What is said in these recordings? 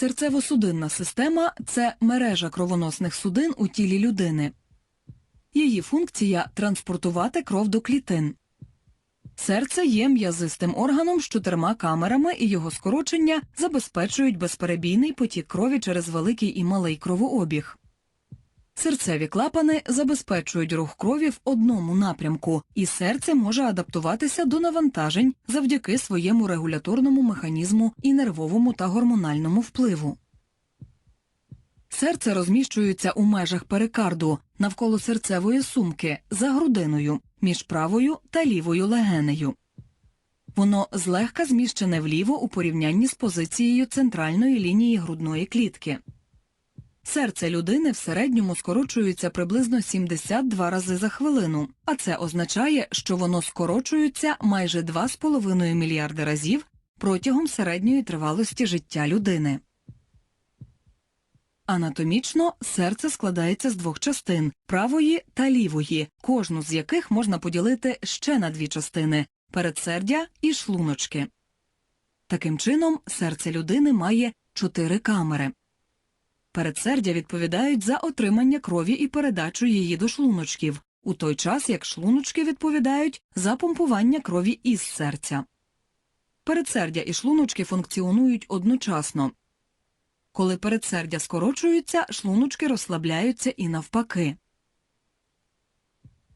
Серцево-судинна система це мережа кровоносних судин у тілі людини. Її функція транспортувати кров до клітин. Серце є м'язистим органом з чотирма камерами, і його скорочення забезпечують безперебійний потік крові через великий і малий кровообіг. Серцеві клапани забезпечують рух крові в одному напрямку, і серце може адаптуватися до навантажень завдяки своєму регуляторному механізму і нервовому та гормональному впливу. Серце розміщується у межах перикарду навколо серцевої сумки за грудиною між правою та лівою легенею. Воно злегка зміщене вліво у порівнянні з позицією центральної лінії грудної клітки. Серце людини в середньому скорочується приблизно 72 рази за хвилину, а це означає, що воно скорочується майже 2,5 мільярди разів протягом середньої тривалості життя людини. Анатомічно серце складається з двох частин правої та лівої, кожну з яких можна поділити ще на дві частини передсердя і шлуночки. Таким чином, серце людини має чотири камери. Передсердя відповідають за отримання крові і передачу її до шлуночків, у той час як шлуночки відповідають за помпування крові із серця. Передсердя і шлуночки функціонують одночасно. Коли передсердя скорочуються, шлуночки розслабляються і навпаки.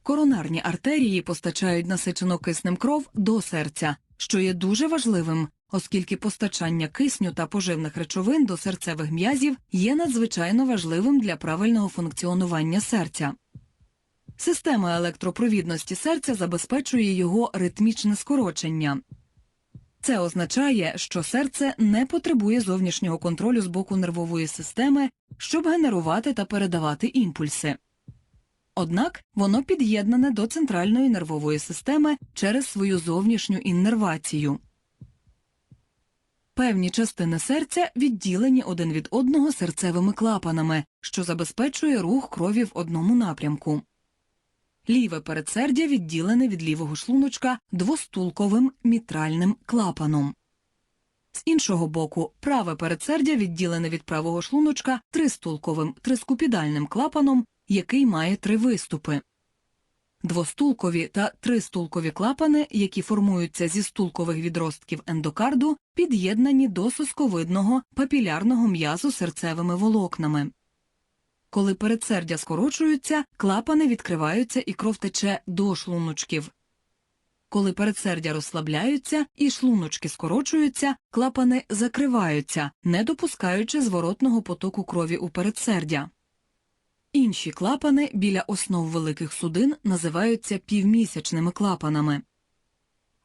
Коронарні артерії постачають насичену киснем кров до серця, що є дуже важливим, оскільки постачання кисню та поживних речовин до серцевих м'язів є надзвичайно важливим для правильного функціонування серця. Система електропровідності серця забезпечує його ритмічне скорочення. Це означає, що серце не потребує зовнішнього контролю з боку нервової системи, щоб генерувати та передавати імпульси. Однак воно під'єднане до центральної нервової системи через свою зовнішню іннервацію. Певні частини серця відділені один від одного серцевими клапанами, що забезпечує рух крові в одному напрямку. Ліве передсердя відділене від лівого шлуночка двостулковим мітральним клапаном. З іншого боку, праве передсердя відділене від правого шлуночка тристулковим трискупідальним клапаном, який має три виступи. Двостулкові та тристулкові клапани, які формуються зі стулкових відростків ендокарду, під'єднані до сосковидного папілярного м'язу серцевими волокнами. Коли передсердя скорочуються, клапани відкриваються і кров тече до шлуночків. Коли передсердя розслабляються і шлуночки скорочуються, клапани закриваються, не допускаючи зворотного потоку крові у передсердя. Інші клапани біля основ великих судин називаються півмісячними клапанами.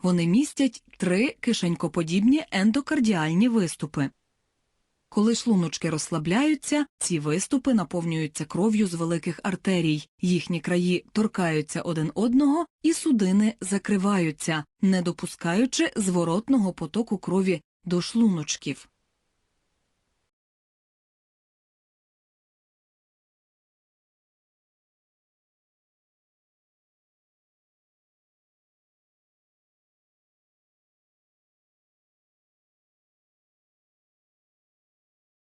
Вони містять три кишенькоподібні ендокардіальні виступи. Коли шлуночки розслабляються, ці виступи наповнюються кров'ю з великих артерій, їхні краї торкаються один одного, і судини закриваються, не допускаючи зворотного потоку крові до шлуночків.